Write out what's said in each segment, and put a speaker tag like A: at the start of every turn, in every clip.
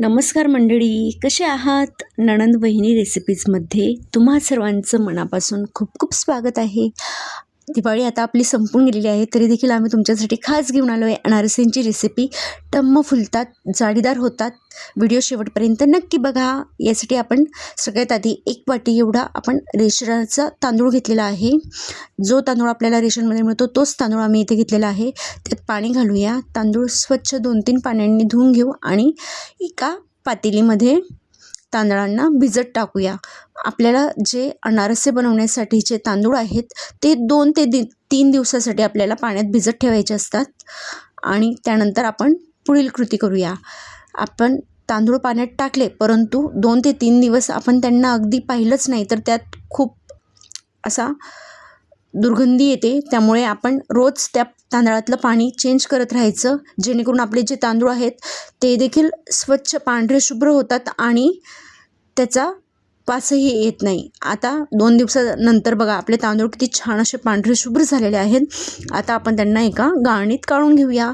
A: नमस्कार मंडळी कसे आहात? नणंद वहिनी रेसिपीजमध्ये तुम्हा सर्वांचं मनापासून खूप खूप स्वागत आहे. दिवाळी आता आपली संपून गेलेली आहे तरी देखील आम्ही तुमच्यासाठी खास घेऊन आलो आहे अनारसींची रेसिपी टम्म फुलतात जाडीदार होतात. व्हिडिओ शेवटपर्यंत नक्की बघा. यासाठी आपण सगळ्यात आधी एक वाटी एवढा आपण रेशनाचा तांदूळ घेतलेला आहे. जो तांदूळ आपल्याला रेशनमध्ये मिळतो तोच तांदूळ आम्ही इथे घेतलेला आहे. त्यात पाणी घालूया. तांदूळ स्वच्छ दोन तीन पाण्याने धुवून घेऊ आणि एका पातेलीमध्ये तांदळांना भिजत टाकूया. आपल्याला जे अनारसे बनवण्यासाठीचे तांदूळ आहेत ते दोन ते दि तीन दिवसासाठी आपल्याला पाण्यात भिजत ठेवायचे असतात. आणि त्यानंतर आपण पुढील कृती करूया. आपण तांदूळ पाण्यात टाकले परंतु दोन ते तीन दिवस आपण त्यांना अगदी पाहिलंच नाही तर त्यात खूप असा दुर्गंधी येते त्यामुळे आपण रोज त्या तांदळातलं पाणी चेंज करत राहायचं. जेणेकरून आपले जे तांदूळ आहेत ते देखील स्वच्छ पांढरे शुभ्र होतात आणि त्याचा वासही येत नाही. आता दोन दिवसानंतर बघा आपले तांदूळ किती छान असे पांढरे शुभ्र झालेले आहेत. आता आपण त्यांना एका गाळणीत काढून घेऊया.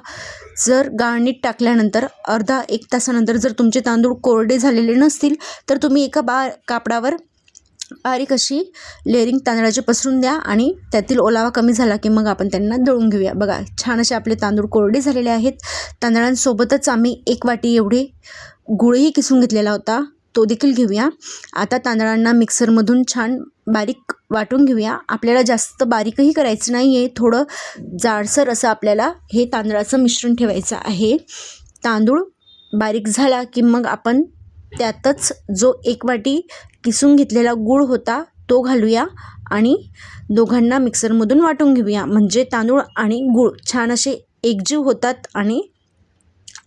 A: जर गाळणीत टाकल्यानंतर अर्धा एक तासानंतर जर तुमचे तांदूळ कोरडे झालेले नसतील तर तुम्ही एका बा कापडावर बारीक अशी लेअरिंग तांदळाची पसरून द्या आणि त्यातील ओलावा कमी झाला की मग आपण त्यांना दळून घेऊया. बघा छान असे आपले तांदूळ कोरडे झालेले आहेत. तांदळांसोबतच आम्ही एक वाटी एवढे गुळही किसून घेतलेला होता. तो देखील घेऊया. आता तांदळांना मिक्सरमधून छान बारीक वाटून घेऊया. आपल्याला जास्त बारीकही करायचं नाही आहे थोडं जाडसर असं आपल्याला हे तांदळाचं मिश्रण ठेवायचं आहे. तांदूळ बारीक झाला की मग आपण त्यातच जो एक वाटी किसून घेतलेला गूळ होता तो घालूया आणि दोघांना मिक्सरमधून वाटून घेऊया. म्हणजे तांदूळ आणि गूळ छान असे एकजीव होतात आणि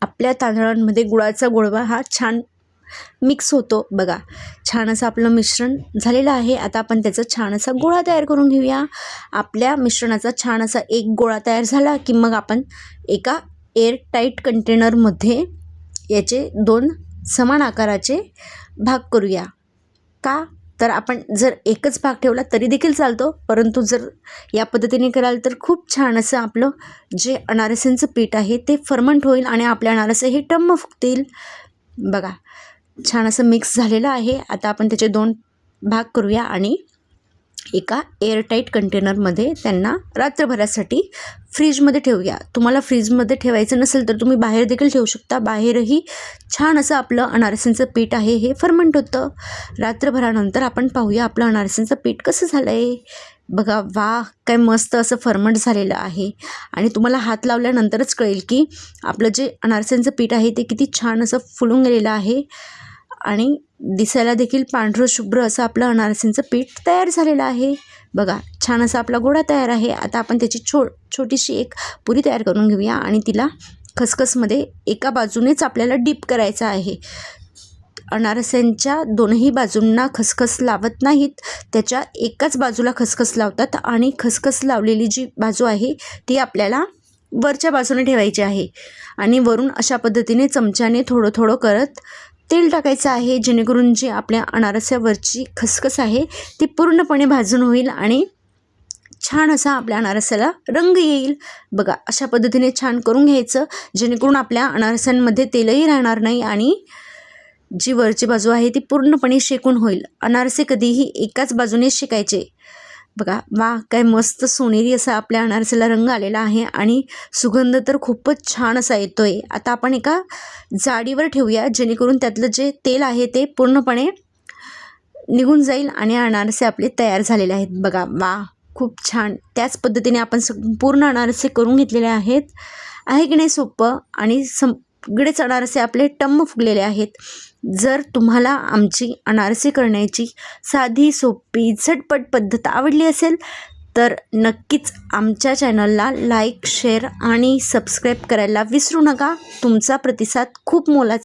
A: आपल्या तांदळांमध्ये गुळाचा गोळवा हा छान मिक्स होतो. बघा छान असं आपलं मिश्रण झालेलं आहे. आता आपण त्याचा छान असा गोळा तयार करून घेऊया. आपल्या मिश्रणाचा छान असा एक गोळा तयार झाला की मग आपण एका एअर टाईट कंटेनरमध्ये याचे दोन समान आकाराचे भाग करूया. का? तर आपण जर एकच भाग ठेवला तरी देखील चालतो. परंतु जर या पद्धतीने कराल तर खूप छान असं आपलं जे अनारसेंचं पीठ आहे ते फर्मंट होईल आणि आपल्या अनारसे हे टम्म फुगतील. बघा छान असं मिक्स झालेलं आहे. आता आपण त्याचे दोन भाग करूया आणि एका एअरटाईट कंटेनरमध्ये त्यांना रात्रभरासाठी फ्रीजमध्ये ठेवूया. तुम्हाला फ्रीजमध्ये ठेवायचं नसेल तर तुम्ही बाहेर देखील ठेवू शकता. बाहेरही छान असं आपलं अनारसेंचं पीठ आहे हे फर्मंट होतं. रात्रभरानंतर आपण पाहूया आपलं अनारसेंचं पीठ कसं झालं आहे बघा वा काय मस्त असं फर्मंट झालेलं आहे. आणि तुम्हाला हात लावल्यानंतरच कळेल की आपलं जे अनारसेंचं पीठ आहे ते किती छान असं फुलून गेलेलं आहे. आणि दिसायला देखील पांढरं शुभ्र असं आपलं अनारसींचं पीठ तयार झालेलं आहे. बघा छान असा आपला गोळा तयार आहे. आता आपण त्याची छो छोटीशी एक पुरी तयार करून घेऊया आणि तिला खसखसमध्ये एका बाजूनेच आपल्याला डीप करायचं आहे. अनारस्यांच्या दोनही बाजूंना खसखस लावत नाहीत. त्याच्या एकाच बाजूला खसखस लावतात आणि खसखस लावलेली जी बाजू आहे ती आपल्याला वरच्या बाजूने ठेवायची आहे. आणि वरून अशा पद्धतीने चमच्याने थोडं थोडं करत तेल टाकायचं आहे जेणेकरून जी आपल्या अनारसावरची खसखस आहे ती पूर्णपणे भाजून होईल आणि छान असा आपल्या अनारसाला रंग येईल. बघा अशा पद्धतीने छान करून घ्यायचं जेणेकरून आपल्या अनारसांमध्ये तेलही राहणार नाही आणि जी वरची बाजू आहे ती पूर्णपणे शेकून होईल. अनारसे कधीही एकाच बाजूने शेकायचे. बघा वा काय मस्त सोनेरी असा आपल्या अनारसेला रंग आलेला आहे आणि सुगंध तर खूपच छान असा येतो आहे आता आपण एका जाडीवर ठेवूया जेणेकरून त्यातलं जे तेल आहे ते पूर्णपणे निघून जाईल आणि अनारसे आपले तयार झालेले आहेत. बघा वा खूप छान. त्याच पद्धतीने आपण संपूर्ण अनारसे करून घेतलेले आहेत. आहे की नाही सोपं आणि सगळेच अनारसे आपले टम्म फुगलेले आहेत. जर तुम्हाला आमची अनारसे करण्याची साधी सोपी झटपट पद्धत आवडली असेल तर नक्कीच आमच्या चॅनलला लाईक शेअर आणि सबस्क्राईब करायला विसरू नका. तुमचा प्रतिसाद खूप मोलाचा